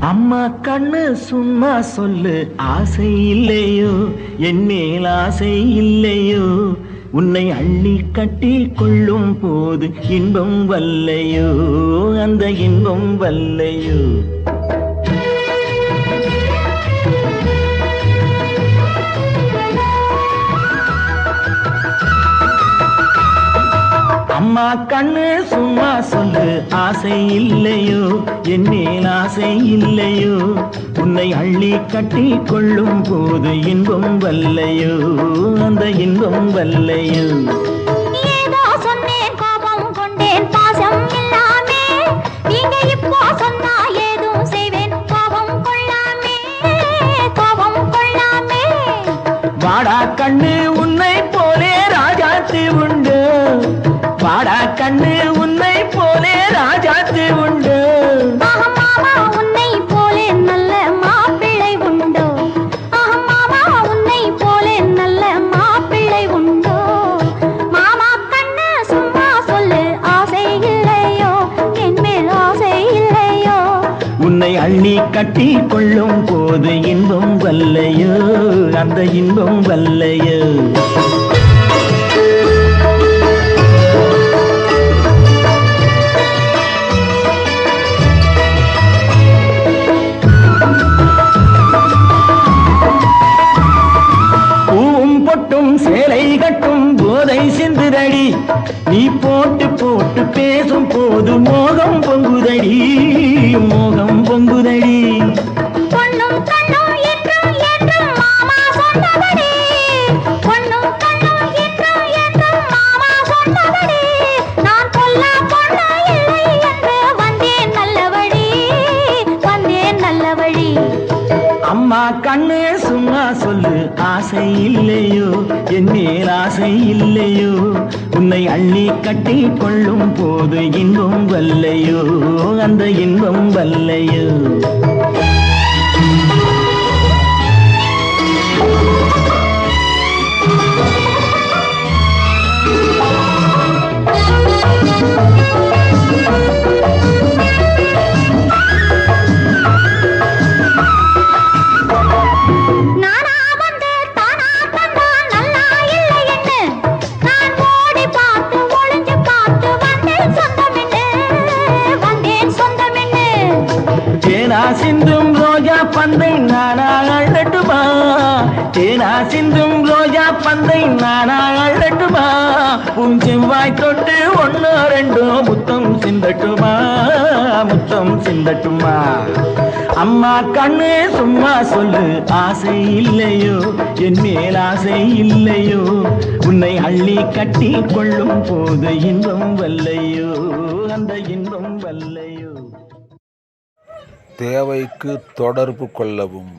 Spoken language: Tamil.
அம்மா கண்ணு சும்மா சொல்லு ஆசை இல்லையோ? என் மேல் ஆசை இல்லையோ? உன்னை அள்ளி கட்டி கொள்ளும் போது இன்பம் வல்லையோ? அந்த இன்பம் வல்லையோ? அம்மா கண்ணு சும்மா சொல்லு. ஆசை இல்லையோ? என் மேல் ஆசை இல்லையோ? உன்னை அள்ளி கட்டி கொள்ளும் போது இன்பம் வல்லையோ? அந்த இன்பம் வல்லையோ? வாடா கண்ணு உன்னை போலே ராஜாத்து உண்டு. கண்ணு உன்னை போலே ராஜாத்து உண்டு. உன்னை போலே நல்ல மாப்பிள்ளை உண்டோ. மாமா உன்னை போலே நல்ல மாப்பிள்ளை உண்டோ. மாமா கண்ணு சும்மா சொல்லு ஆசை இல்லையோ? என் மேல் ஆசை இல்லையோ? உன்னை அள்ளி கட்டி கொள்ளும் போது இன்பம் வல்லையோ? அந்த இன்பம் வல்லையோ? சேலை கட்டும் போதை சிந்துதடி. நீ போட்டு போட்டு பேசும் போது மோகம் பொங்குதடி. மோகம் பொங்குதடி. அம்மா கண்ணு சும்மா சொல்லு. ஆசை இல்லையோ? என் மேல் ஆசை இல்லையோ? உன்னை அள்ளி கட்டி கொள்ளும் போது இன்பம் வல்லையோ? அந்த இன்பம் வல்லையோ? தேனா சிந்தும் ரோஜா பந்தை நானா அழட்டுமா? தேனா சிந்தும் ரோஜா பந்தை நானா அழட்டுமா? உன் செவ்வாய் தொட்டு ஒன்னோ ரெண்டோ முத்தம் சிந்தட்டுமா? முத்தம் சிந்தட்டுமா? அம்மா கண்ணு சும்மா சொல்லு ஆசை இல்லையோ? என் மேல் ஆசை இல்லையோ? உன்னை அள்ளி கட்டி கொள்ளும் போது இன்பம் வல்லையோ? அந்த இன்பம் வல்லையோ தேவைக்கு தொடர்பு கொள்ளவும்.